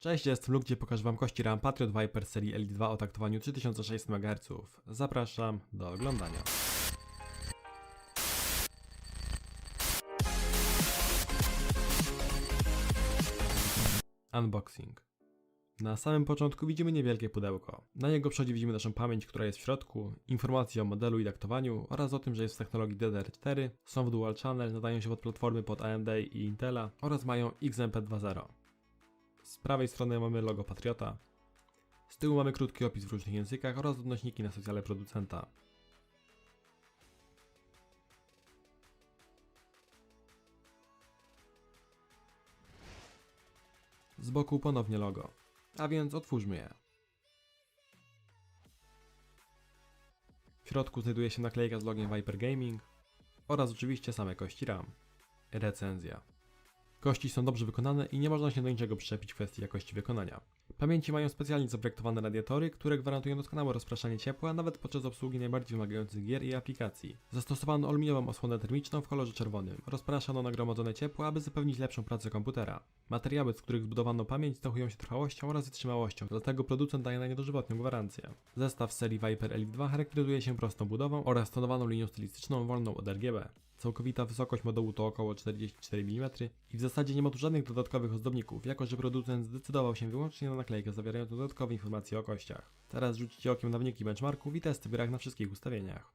Cześć, jestem Luke, gdzie pokażę Wam kości RAM Patriot Viper serii Elite 2 o taktowaniu 3600 MHz. Zapraszam do oglądania. Unboxing. Na samym początku widzimy niewielkie pudełko. Na jego przodzie widzimy naszą pamięć, która jest w środku, informacje o modelu i taktowaniu oraz o tym, że jest w technologii DDR4, są w dual channel, nadają się pod platformy pod AMD i Intela oraz mają XMP 2.0. Prawej strony mamy logo Patriota. Z tyłu mamy krótki opis w różnych językach oraz odnośniki na socjale producenta. Z boku ponownie logo. A więc otwórzmy je. W środku znajduje się naklejka z logiem Viper Gaming oraz oczywiście same kości RAM. Recenzja. Kości są dobrze wykonane i nie można się do niczego przyczepić w kwestii jakości wykonania. Pamięci mają specjalnie zaprojektowane radiatory, które gwarantują doskonałe rozpraszanie ciepła nawet podczas obsługi najbardziej wymagających gier i aplikacji. Zastosowano aluminiową osłonę termiczną w kolorze czerwonym. Rozpraszano nagromadzone ciepło, aby zapewnić lepszą pracę komputera. Materiały, z których zbudowano pamięć, cechują się trwałością oraz wytrzymałością, dlatego producent daje na nie dożywotnią gwarancję. Zestaw serii Viper Elite 2 charakteryzuje się prostą budową oraz tonowaną linią stylistyczną wolną od RGB. Całkowita wysokość modułu to około 44 mm i w zasadzie nie ma tu żadnych dodatkowych ozdobników, jako że producent zdecydował się wyłącznie na naklejkę zawierającą dodatkowe informacje o kościach. Teraz rzucicie okiem na wyniki benchmarków i testy w grach na wszystkich ustawieniach.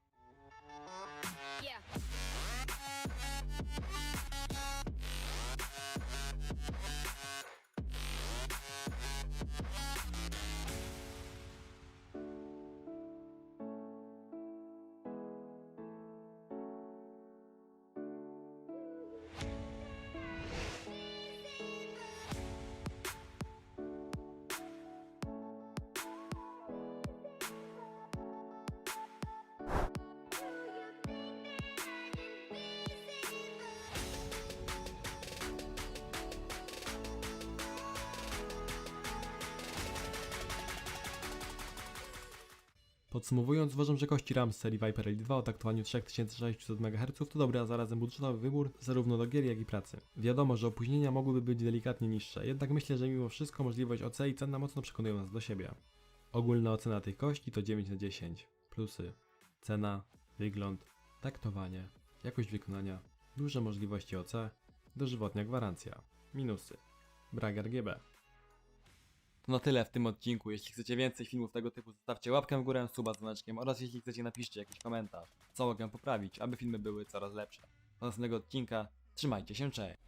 Podsumowując, uważam, że kości RAM z serii Viper Elite 2 o taktowaniu 3600 MHz to dobry, a zarazem budżetowy wybór zarówno do gier, jak i pracy. Wiadomo, że opóźnienia mogłyby być delikatnie niższe, jednak myślę, że mimo wszystko możliwość OC i cena mocno przekonują nas do siebie. Ogólna ocena tych kości to 9 na 10. Plusy. Cena, wygląd, taktowanie, jakość wykonania, duże możliwości OC, dożywotnia gwarancja. Minusy. Brak RGB. To na tyle w tym odcinku. Jeśli chcecie więcej filmów tego typu, zostawcie łapkę w górę, suba z dzwoneczkiem oraz jeśli chcecie napiszcie jakiś komentarz, co mogę poprawić, aby filmy były coraz lepsze. Do następnego odcinka, trzymajcie się, cześć!